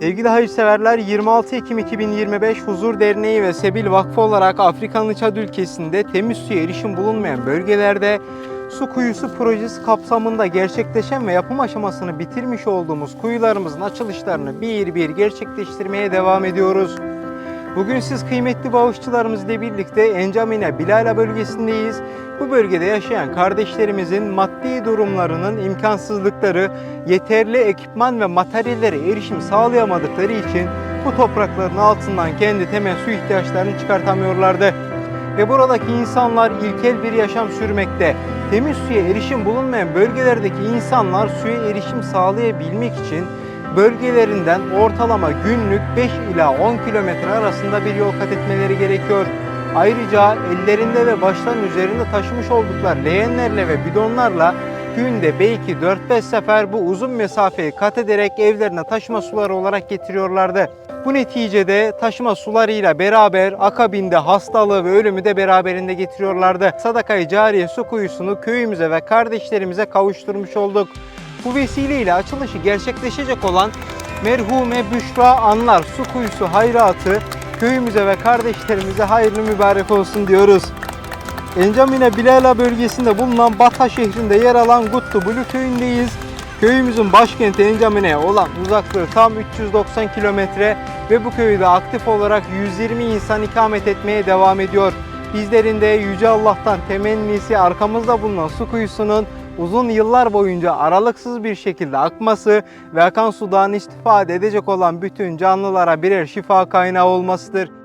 Sevgili hayırseverler 26 Ekim 2025 Huzur Derneği ve Sebil Vakfı olarak Afrika'nın Çad ülkesinde temiz suya erişim bulunmayan bölgelerde su kuyusu projesi kapsamında gerçekleşen ve yapım aşamasını bitirmiş olduğumuz kuyularımızın açılışlarını bir bir gerçekleştirmeye devam ediyoruz. Bugün siz kıymetli bağışçılarımız ile birlikte Encamine Bilala bölgesindeyiz. Bu bölgede yaşayan kardeşlerimizin maddi durumlarının imkansızlıkları, yeterli ekipman ve materyallere erişim sağlayamadıkları için bu toprakların altından kendi temel su ihtiyaçlarını çıkartamıyorlardı. Ve buradaki insanlar ilkel bir yaşam sürmekte. Temiz suya erişim bulunmayan bölgelerdeki insanlar suya erişim sağlayabilmek için bölgelerinden ortalama günlük 5 ila 10 kilometre arasında bir yol kat etmeleri gerekiyor. Ayrıca ellerinde ve başlarının üzerinde taşımış oldukları leğenlerle ve bidonlarla günde belki 4-5 sefer bu uzun mesafeyi kat ederek evlerine taşıma suları olarak getiriyorlardı. Bu neticede taşıma sularıyla beraber akabinde hastalığı ve ölümü de beraberinde getiriyorlardı. Sadakayı Cariye su kuyusunu köyümüze ve kardeşlerimize kavuşturmuş olduk. Bu vesileyle açılışı gerçekleşecek olan merhume Büşra Anlar Su Kuyusu Hayratı köyümüze ve kardeşlerimize hayırlı mübarek olsun diyoruz. Encamine Bilala bölgesinde bulunan Bata şehrinde yer alan Gutlu Bulu köyündeyiz. Köyümüzün başkenti Encamine'ye olan uzaklığı tam 390 kilometre ve bu köyde aktif olarak 120 insan ikamet etmeye devam ediyor. Bizlerin de Yüce Allah'tan temennisi arkamızda bulunan su kuyusunun uzun yıllar boyunca aralıksız bir şekilde akması ve akan sudan istifade edecek olan bütün canlılara birer şifa kaynağı olmasıdır.